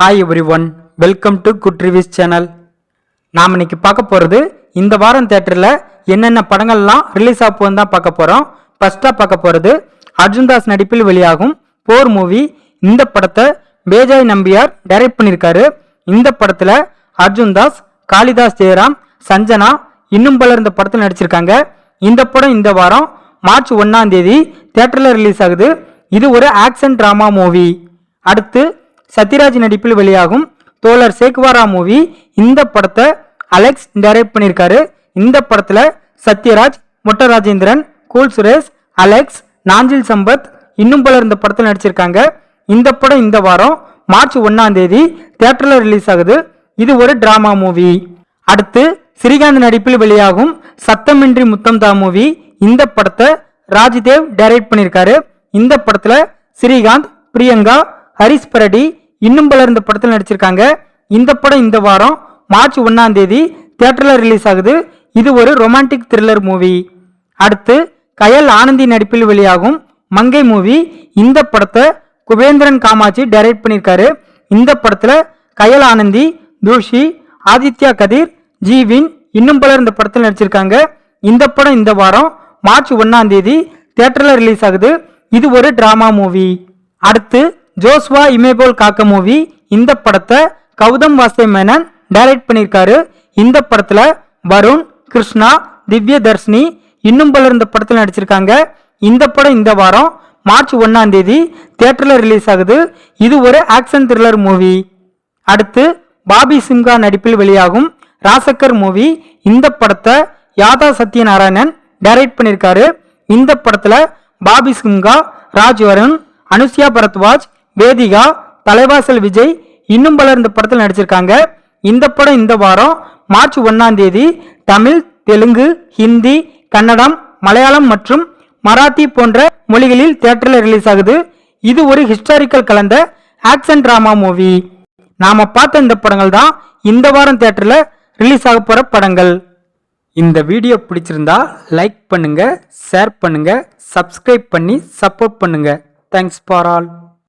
Hi everyone welcome to good reviews channel நாம் இன்னைக்கு பார்க்க போகிறது இந்த வாரம் தேட்டரில் என்னென்ன படங்கள்லாம் ரிலீஸ் ஆக போகுதுன்னு தான் பார்க்க போகிறோம் ஃபஸ்ட்டாக பார்க்க போகிறது அர்ஜுன்தாஸ் நடிப்பில் வெளியாகும் போர் மூவி இந்த படத்தை பேஜாய் நம்பியார் டைரக்ட் பண்ணியிருக்காரு. இந்த படத்தில் அர்ஜுன்தாஸ் காளிதாஸ் ஜெயராம் சஞ்சனா இன்னும் பலர் இந்த படத்தில் நடிச்சிருக்காங்க. இந்த படம் இந்த வாரம் மார்ச் ஒன்றாம் தேதி தேட்டரில் ரிலீஸ் ஆகுது. இது ஒரு ஆக்ஷன் ட்ராமா மூவி அடுத்து சத்யராஜ் நடிப்பில் வெளியாகும் தோழர் சேக்வாரா மூவி. இந்த படத்தை அலெக்ஸ் டைரக்ட் பண்ணியிருக்காரு. இந்த படத்தில் சத்யராஜ் மொட்ட ராஜேந்திரன் கூல் சுரேஷ் அலெக்ஸ் நாஞ்சில் சம்பத் இன்னும் பலர் இந்த படத்தில் நடிச்சிருக்காங்க. இந்த படம் இந்த வாரம் மார்ச் ஒன்றாம் தேதி தேட்டரில் ரிலீஸ் ஆகுது. இது ஒரு டிராமா மூவி அடுத்து ஸ்ரீகாந்த் நடிப்பில் வெளியாகும் சத்தமின்றி முத்தம் தா மூவி. இந்த படத்தை ராஜ்தேவ் டைரக்ட் பண்ணியிருக்காரு. இந்த படத்தில் ஸ்ரீகாந்த் பிரியங்கா ஹரிஸ் பரடி இன்னும் பலர் இந்த படத்தில் நடிச்சிருக்காங்க. இந்த படம் இந்த வாரம் மார்ச் ஒன்றாம் தேதி தியேட்டரில் ரிலீஸ் ஆகுது. இது ஒரு ரொமான்டிக் த்ரில்லர் மூவி அடுத்து கயல் ஆனந்தி நடிப்பில் வெளியாகும் மங்கை மூவி இந்த படத்தை குபேந்திரன் காமாட்சி டைரக்ட் பண்ணியிருக்காரு. இந்த படத்தில் கயல் ஆனந்தி தூஷி ஆதித்யா கதிர் ஜீவின் இன்னும் பலர் இந்த படத்தில் நடிச்சிருக்காங்க. இந்த படம் இந்த வாரம் மார்ச் ஒன்றாம் தேதி தியேட்டர்ல ரிலீஸ் ஆகுது. இது ஒரு டிராமா மூவி அடுத்து ஜோஸ்வா இமேபோல் காக்க மூவி இந்த படத்தை கௌதம் வாசே மேனன் டைரக்ட் பண்ணியிருக்காரு. இந்த படத்தில் வருண் கிருஷ்ணா திவ்ய தர்ஷினி இன்னும் பலர் இந்த படத்தில் நடிச்சிருக்காங்க. இந்த படம் இந்த வாரம் மார்ச் ஒன்னாம் தேதி தியேட்டர்ல ரிலீஸ் ஆகுது. இது ஒரு ஆக்ஷன் த்ரில்லர் மூவி. அடுத்து பாபி சிம்கா நடிப்பில் வெளியாகும் ராசக்கர் மூவி. இந்த படத்தை யாதா சத்யநாராயணன் டைரக்ட் பண்ணியிருக்காரு. இந்த படத்தில் பாபி சிம்கா ராஜ் வருண் அனுஷ்யா பரத்வாஜ் வேதிகா தலைவாசல் விஜய் இன்னும் பலர் இந்த படத்தில் நடிச்சிருக்காங்க. இந்த படம் இந்த வாரம் மார்ச் ஒன்னாம் தேதி தமிழ் தெலுங்கு ஹிந்தி கன்னடம் மலையாளம் மற்றும் மராத்தி போன்ற மொழிகளில் தியேட்டரில் ரிலீஸ் ஆகுது. இது ஒரு ஹிஸ்டாரிக்கல் கலந்த ஆக்ஷன் டிராமா மூவி நாம பார்த்த இந்த படங்கள் தான் இந்த வாரம் தியேட்டரில் ரிலீஸ் ஆக போற படங்கள். இந்த வீடியோ பிடிச்சிருந்தா லைக் பண்ணுங்க ஷேர் பண்ணுங்க சப்ஸ்கிரைப் பண்ணி சப்போர்ட் பண்ணுங்க. Thanks for all